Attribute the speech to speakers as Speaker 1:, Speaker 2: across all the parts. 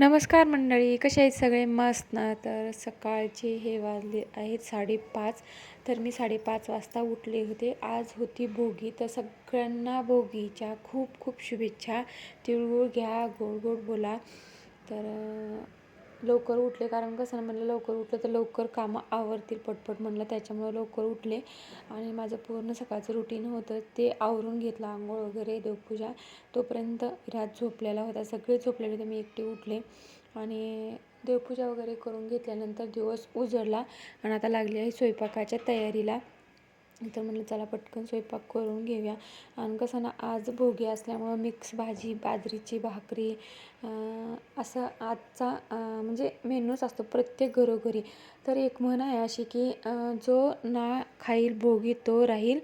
Speaker 1: नमस्कार मंडळी कसे आहेत सगळे? मस्त ना? तर सकाळचे हे वाजले आहेत साडेपाच. तर मी साडेपाच वाजता उठले होते. आज होती भोगी. तर सगळ्यांना भोगीच्या खूप खूप शुभेच्छा. तिळगुळ घ्या गोड गोड बोला. तर लवकर उठले. कारण कसं ना म्हणलं लवकर उठलं तर लवकर कामं आवरतील पटपट म्हणलं. त्याच्यामुळे लवकर उठले. आणि माझं पूर्ण सकाळचं रुटीन होतं. ते आवरून घेतलं आंघोळ वगैरे देवपूजा. तोपर्यंत रात झोपलेला होता. सगळे झोपलेले होते. मी एकटे उठले. आणि देवपूजा वगैरे करून घेतल्यानंतर दिवस उजळला आणि आता लागली आहे स्वयंपाकाच्या तयारीला. तर म्हटलं चला पटकन स्वयंपाक करून घेऊया. आणि कसं ना आज भोगी असल्यामुळं मिक्स भाजी बाजरीची भाकरी असं आजचा म्हणजे मेनूच असतो प्रत्येक घरोघरी. तर एक म्हण आहे अशी की जो ना खाईल भोगी तो राहील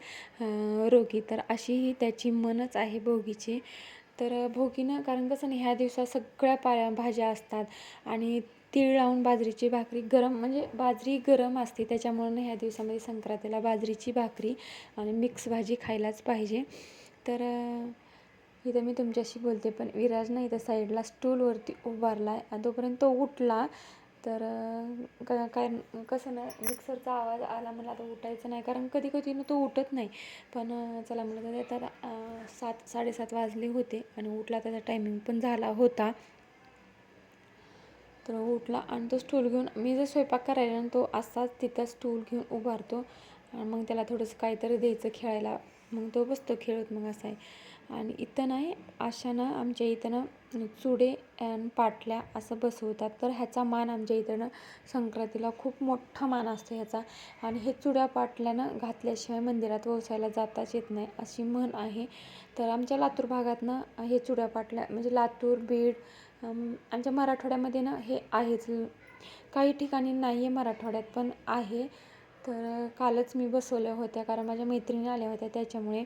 Speaker 1: रोगी. तर अशी ही त्याची मनच आहे भोगीची. तर भोगीनं कारण कसं नाही ह्या दिवसात सगळ्या पाया भाज्या असतात. आणि तीळ लावून बाजरीची भाकरी गरम म्हणजे बाजरी गरम असते त्याच्यामुळं ह्या दिवसामध्ये संक्रांतीला बाजरीची भाकरी आणि मिक्स भाजी खायलाच पाहिजे. तर इथं मी तुमच्याशी बोलते पण विराज नाही इथं साईडला स्टूलवरती उभारला आहे आणि तोपर्यंत तो उठला. तर क- काय कसं ना मिक्सरचा आवाज आला मला आता उठायचं नाही कारण कधी कधी ना तो उठत नाही. पण चला मला तर आता सात साडेसात वाजले होते आणि उठला त्याचा टायमिंग पण झाला होता. तर उठला आणि तो स्टूल घेऊन मी जर स्वयंपाक करायला ना तो असाच तिथं स्टूल घेऊन उभारतो. आणि मग त्याला थोडंसं काहीतरी द्यायचं खेळायला. मग तो बसतो खेळत मग असं आहे. आणि इथं नाही अशा ना आमच्या इथं ना चुडे आणि पाटल्या असं बसवतात. तर ह्याचा मान आमच्या इथं ना संक्रांतीला खूप मोठा मान असतो ह्याचा. आणि हे चुड्या पाटल्यानं घातल्याशिवाय मंदिरात वसायला जाताच येत नाही अशी म्हण आहे. तर आमच्या लातूर भागात ना हे चुड्या पाटल्या म्हणजे लातूर बीड आमच्या मराठवाड्यामध्ये ना हे आहेच. काही ठिकाणी नाही आहे मराठवाड्यात पण आहे. तर कालच मी बसवल्या होत्या कारण माझ्या मैत्रिणी आल्या होत्या त्याच्यामुळे.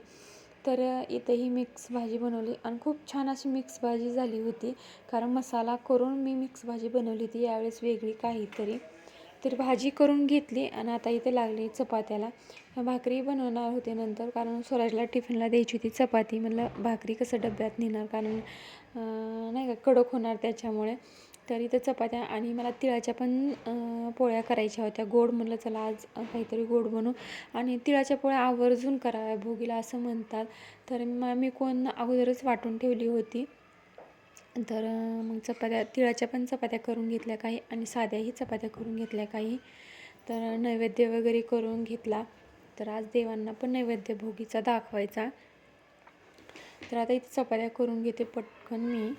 Speaker 1: तर इथंही मिक्स भाजी बनवली आणि खूप छान अशी मिक्स भाजी झाली होती कारण मसाला करून मी मिक्स भाजी बनवली होती यावेळेस वेगळी काहीतरी. तर भाजी करून घेतली आणि आता इथे लागली चपात्याला. भाकरी बनवणार होते नंतर कारण स्वराजला टिफिनला द्यायची होती चपाती. म्हणलं भाकरी कसं डब्यात नेणार? कारण नाही का कडक होणार त्याच्यामुळे. तर इथं चपात्या आणि मला तिळाच्या पण पोळ्या करायच्या होत्या. गोड म्हणलं चला आज काहीतरी गोड बनवू. आणि तिळाच्या पोळ्या आवर्जून कराव्या भोगीला असं म्हणतात. तर मग मी कोण अगोदरच वाटून ठेवली होती. तर मग चपात्या तिळाच्या पण चपात्या करून घेतल्या काही आणि साध्याही चपात्या करून घेतल्या काही. तर नैवेद्य वगैरे करून घेतला. तर आज देवांना पण नैवेद्य भोगीचा दाखवायचा. तर आता इथे चपात्या करून घेते पटकन मी.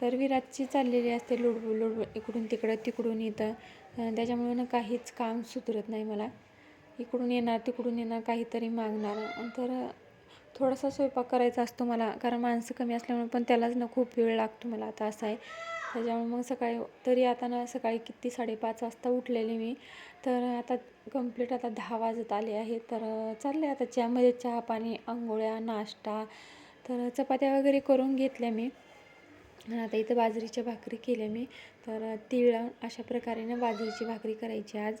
Speaker 1: तर विराजची चाललेली असते लुडबू लुडबू इकडून तिकडं तिकडून येतं त्याच्यामुळे ना काहीच काम सुधरत नाही मला. इकडून येणार तिकडून येणार काहीतरी मागणार. तर थोडासा स्वयंपाक करायचा असतो मला कारण माणसं कमी असल्यामुळे पण त्यालाच ना खूप वेळ लागतो मला आता असं आहे. त्याच्यामुळे मग सकाळी तरी आता ना सकाळी किती साडेपाच वाजता उठलेले मी. तर आता कंप्लीट आता दहा वाजत आले आहे तर चालले आता चहामध्ये चहा पाणी आंघोळ्या नाश्ता. तर चपात्या वगैरे करून घेतल्या मी. आणि आता इथं बाजरीच्या भाकरी केल्या मी. तर तिळ अशा प्रकारे ना बाजरीची भाकरी करायची आज.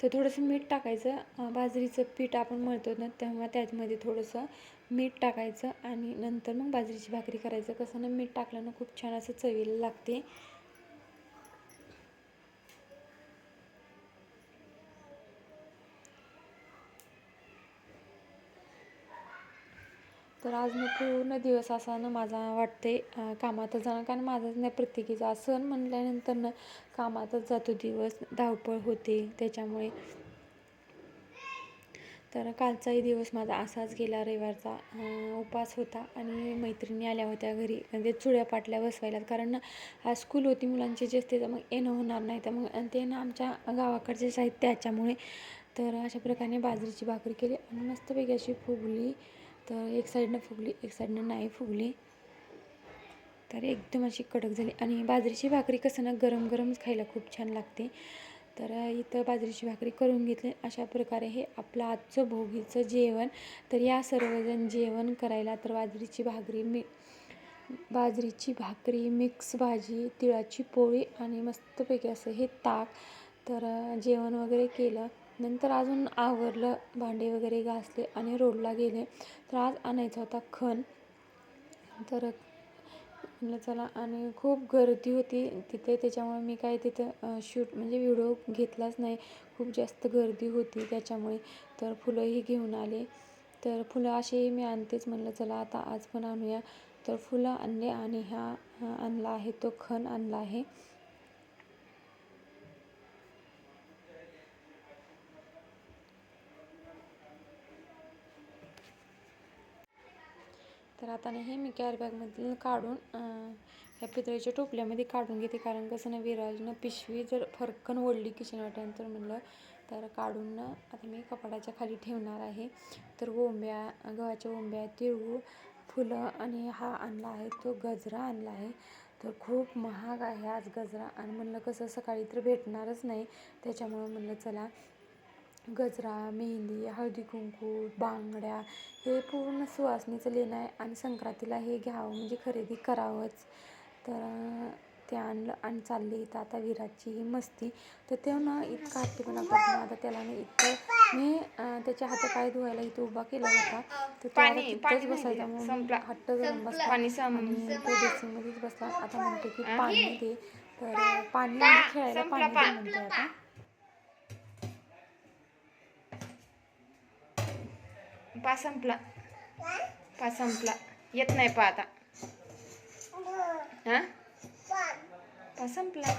Speaker 1: तर थोडंसं मीठ टाकायचं. बाजरीचं पीठ आपण मळतो ना तेव्हा त्याच्यामध्ये थोडंसं मीठ टाकायचं आणि नंतर मग बाजरीची भाकरी करायचं. कसं ना मीठ टाकल्यानं खूप छान असं चवीला लागते. तर आज ना पूर्ण दिवस असा ना माझा वाटते कामातच जाणार. कारण माझाच नाही प्रत्येकीचा सण म्हटल्यानंतर ना कामातच जातो दिवस. धावपळ होते त्याच्यामुळे. तर कालचाही दिवस माझा असाच गेला रविवारचा. उपास होता आणि मैत्रिणी आल्या होत्या घरी. म्हणजे चुड्या पाटल्या बसवायला. कारण ना आज स्कूल होती मुलांची जे असते तर मग येणं होणार नाही. तर मग आणि ते ना आमच्या गावाकडचेच आहेत त्याच्यामुळे. तर अशा प्रकारे बाजरीची भाकरी केली आणि मस्तपैकी अशी फुगली. तर एक साईडनं फुगली एक साईडनं नाही फुगली. तर एकदम अशी कडक झाली. आणि बाजरीची भाकरी कसं ना गरम गरमच खायला खूप छान लागते. तर इथं बाजरीची भाकरी करून घेतली. अशा प्रकारे हे आपलं आजचं भोगीचं जेवण. तर या सर्वजण जेवण करायला तर बाजरीची भाकरी मी बाजरीची भाकरी मिक्स भाजी तिळाची पोळी आणि मस्तपैकी असं हे ताक तर जेवण वगैरे केलं. नंतर अजून आवरलं भांडे वगैरे घासले आणि रोडला गेले. तर आज आणायचा होता खण. तर म्हणलं चला आणि खूप गर्दी होती तिथे. त्याच्यामुळे मी काय तिथं शूट म्हणजे व्हिडिओ घेतलाच नाही. खूप जास्त गर्दी होती त्याच्यामुळे. तर फुलंही घेऊन आले. तर फुलं असेही मी आणतेच. म्हणलं चला आता आज पण आणूया. तर फुलं आणले आणि ह्या हा आणला आहे. तो खण आणला आहे. तर आता नाही हे मी कॅरी बॅगमधून काढून ह्या पितळीच्या टोपल्यामध्ये काढून घेते. कारण कसं ना विराजनं पिशवी जर फरकन ओढली किचन वाट्यानंतर म्हणलं तर काढून ना आता मी कपाटाच्या खाली ठेवणार आहे. तर ओंब्या गव्हाच्या ओंब्या तिळगूळ फुलं आणि हा आणला आहे तो गजरा आणला आहे. तर खूप महाग आहे आज गजरा. आणि म्हणलं कसं सकाळी तर भेटणारच नाही. त्याच्यामुळं म्हणलं चला गजरा मेहंदी हळदी कुंकू बांगड्या हे पूर्ण सुवासनीचं लेणं आहे आणि संक्रांतीला हे घ्यावं म्हणजे खरेदी करावंच. तर ते आणलं आणि चालले इथं. आता विराटची ही मस्ती. तर तेव्हा ना इतका हट्टीपणा करतो ना आता त्याला ना इतकं मी त्याच्या हात पाय धुवायला इथं उभा केला होता. तर तो आता
Speaker 2: पाणी-
Speaker 1: तिथंच बसायचा. म्हणून. हट्ट धरून बसला आणि तो बेसिंगमध्येच बसला. आता म्हणतो की पाणी दे. तर पाणी खेळायला पाणी दे म्हणते आता.
Speaker 2: पा संपला पा संपला येत नाही पा आता. हा? पा संपला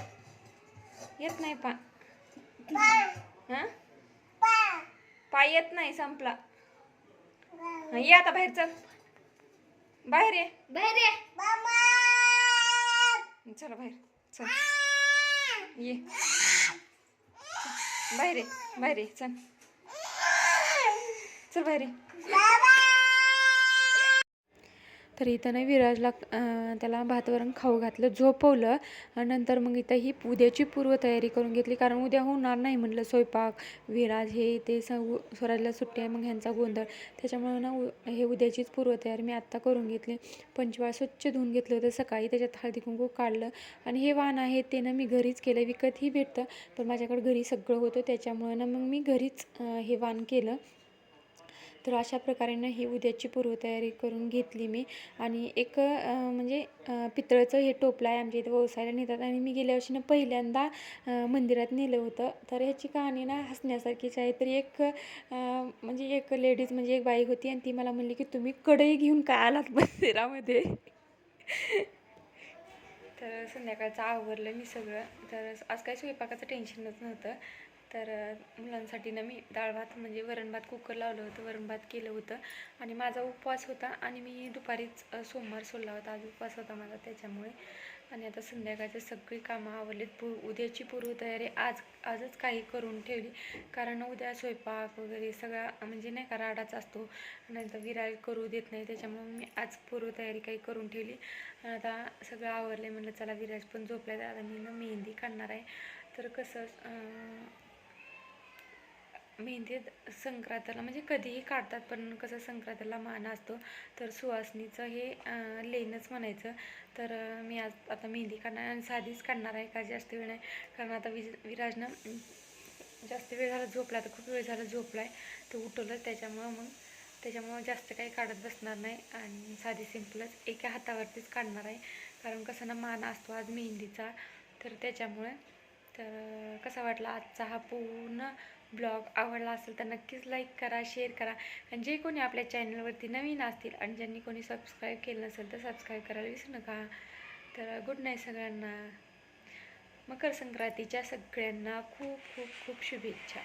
Speaker 2: येत नाही पा. हा? पा येत नाही संपला. ये आता बाहेर चल. बाहेर ये. चला बाहेर. चल. ये. बाहेर ये. बाहेर ये. चल. चल बाहेर
Speaker 1: तर इथं नाही विराजला त्याला भातवरण खाऊ घातलं झोपवलं आणि नंतर मग इथं ही उद्याची पूर्वतयारी करून घेतली. कारण उद्या होणार नाही म्हटलं स्वयंपाक. विराज हे ते स स्वराजला सुट्टी आहे मग ह्यांचा गोंधळ. त्याच्यामुळं ना हे उद्याचीच पूर्वतयारी मी आत्ता करून घेतली. पंचवाळ स्वच्छ धुवून घेतलं होतं सकाळी त्याच्यात हळदी कुंकू काढलं. आणि हे वाण आहे ते ना मी घरीच केलं विकतही भेटतं. पण माझ्याकडे घरी सगळं होतं त्याच्यामुळं ना मग मी घरीच हे वाण केलं. तर अशा प्रकारे ना ही उद्याची पूर्वतयारी करून घेतली मी. आणि एक म्हणजे पितळचं हे टोपलं आहे आमच्या इथं व्यवसायाला नेतात. आणि मी गेल्या वर्षी ना पहिल्यांदा मंदिरात नेलं होतं. तर ह्याची कहाणी ना हसण्यासारखीच आहे. तर एक म्हणजे एक लेडीज म्हणजे एक बाई होती आणि ती मला म्हणली की तुम्ही कढई घेऊन काय आलात मंदिरामध्ये? तर संध्याकाळचं आवरलं मी सगळं. तर आज काही स्वयंपाकाचं टेन्शनच नव्हतं. तर मुलांसाठी ना मी डाळ भात म्हणजे वरण भात कुकर लावलं होतं वरण भात केलं होतं. आणि माझा उपवास होता आणि मी दुपारीच सोमवार सोडला होता. आज उपवास होता माझा त्याच्यामुळे. आणि आता संध्याकाळचे सगळी कामं आवडलीत पू उद्याची पूर्वतयारी आज आजच काही करून ठेवली. कारण उद्या स्वयंपाक वगैरे सगळा म्हणजे नाही का राडाच असतो. नंतर विराळ करू देत नाही. त्याच्यामुळे मी आज पूर्वतयारी काही करून ठेवली. आणि आता सगळं आवरलं म्हणलं चला विराज पण झोपलाय. आता मी ना मेहंदी काढणार आहे. तर कसं मेहंदीत संक्रांतीला म्हणजे कधीही काढतात पण कसं संक्रांतीला मान असतो तर सुवासनीचं हे अं, लेणंच म्हणायचं. तर मी आज आता मेहंदी काढणार आणि साधीच काढणार आहे का जास्त वेळ नाही. कारण आता विज विराजनं जास्त वेळ झाला झोपला तर खूप वेळ झाला झोपला आहे तर उठवलं त्याच्यामुळं मग त्याच्यामुळं जास्त काही काढत बसणार नाही. आणि साधी सिंपलच एका हातावरतीच काढणार आहे. कारण कसं ना मान असतो आज मेहंदीचा. तर त्याच्यामुळे तर कसा वाटला आजचा हा पूर्ण ब्लॉग? आवडला असेल तर नक्कीच लाईक करा शेअर करा. आणि जे कोणी आपल्या चॅनलवरती नवीन असतील आणि ज्यांनी कोणी सबस्क्राईब केलं नसेल तर सबस्क्राईब करायला विसरू नका. तर गुड नाईट सगळ्यांना. मकर संक्रांतीच्या सगळ्यांना खूप खूप खूप शुभेच्छा.